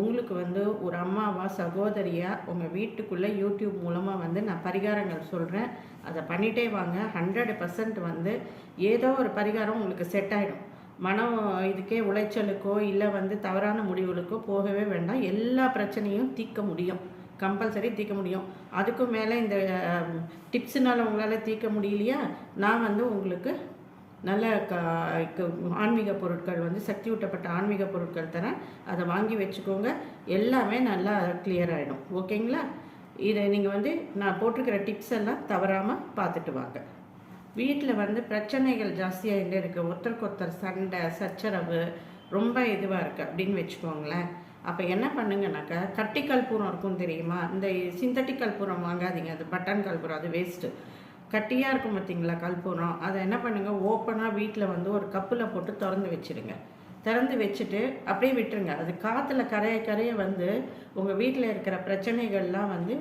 உங்களுக்கு வந்து ஒரு அம்மாவா சகோதரியா உங்கள் வீட்டுக்குள்ளே யூடியூப் மூலமாக வந்து நான் பரிகாரங்கள் சொல்கிறேன் அதை பண்ணிட்டே வாங்க. ஹண்ட்ரட் பர்சன்ட் வந்து ஏதோ ஒரு பரிகாரம் உங்களுக்கு செட் ஆகிடும் மனம் இதுக்கே உளைச்சலுக்கோ இல்லை வந்து தவறான முடிவுகளுக்கோ போகவே வேண்டாம். எல்லா பிரச்சனையும் தீர்க்க முடியும். கம்பல்சரி தீர்க்க முடியும். அதுக்கும் மேலே இந்த டிப்ஸுனால் உங்களால் தீர்க்க முடியலையா? நான் வந்து உங்களுக்கு நல்ல ஆன்மீக பொருட்கள் வந்து சக்தி ஊட்டப்பட்ட ஆன்மீக பொருட்கள் தரேன் அதை வாங்கி வச்சுக்கோங்க. எல்லாமே நல்லா கிளியர் ஆகிடும் ஓகேங்களா? இதை நீங்கள் வந்து நான் போட்டிருக்கிற டிப்ஸ் எல்லாம் தவறாமல் பார்த்துட்டு வாங்க. வீட்டில் வந்து பிரச்சனைகள் ஜாஸ்தியாக எங்கே இருக்குது ஒருத்தருக்கு ஒருத்தர் சண்டை சச்சரவு ரொம்ப இதுவாக இருக்குது அப்படின்னு வச்சுக்கோங்களேன். அப்போ என்ன பண்ணுங்கனாக்கா கட்டி கற்பூரம் இருக்கும் தெரியுமா? இந்த சிந்தட்டிக் கற்பூரம் வாங்காதீங்க. அது பட்டன் கற்பூரம் அது வேஸ்ட்டு கட்டியாக இருக்கும் பார்த்தீங்களா கற்பூரம் அதை என்ன பண்ணுங்கள் ஓப்பனாக வீட்டில் வந்து ஒரு கப்பில் போட்டு திறந்து வச்சுருங்க. திறந்து வச்சுட்டு அப்படியே விட்டுருங்க. அது காற்றுல கரைய கரைய வந்து உங்கள் வீட்டில் இருக்கிற பிரச்சனைகள்லாம் வந்து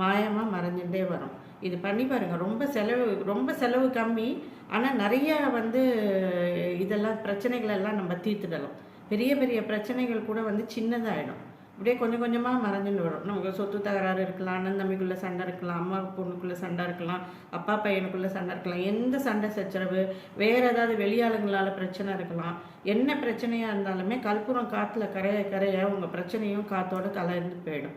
மாயமாக மறைஞ்சுட்டே வரும். இது பண்ணி பாருங்கள் ரொம்ப செலவு ரொம்ப செலவு கம்மி. ஆனால் நிறைய வந்து இதெல்லாம் பிரச்சனைகளெல்லாம் நம்ம தீர்த்துடலாம். பெரிய பெரிய பிரச்சனைகள் கூட வந்து சின்னதாகிடும் அப்படியே கொஞ்சம் கொஞ்சமாக மறைஞ்சுன்னு வரும். நமக்கு சொத்து தகராறு இருக்கலாம் அண்ணன் தம்பிக்குள்ளே சண்டை இருக்கலாம் அம்மா பொண்ணுக்குள்ளே சண்டை இருக்கலாம் அப்பா பையனுக்குள்ளே சண்டை இருக்கலாம் எந்த சண்டை சச்சரவு வேறு ஏதாவது வெளியாளுங்களால் பிரச்சனை இருக்கலாம். என்ன பிரச்சனையாக இருந்தாலுமே கற்பூரம் காற்றுல கரைய கரைய உங்கள் பிரச்சனையும் காற்றோட கலந்து போயிடும்.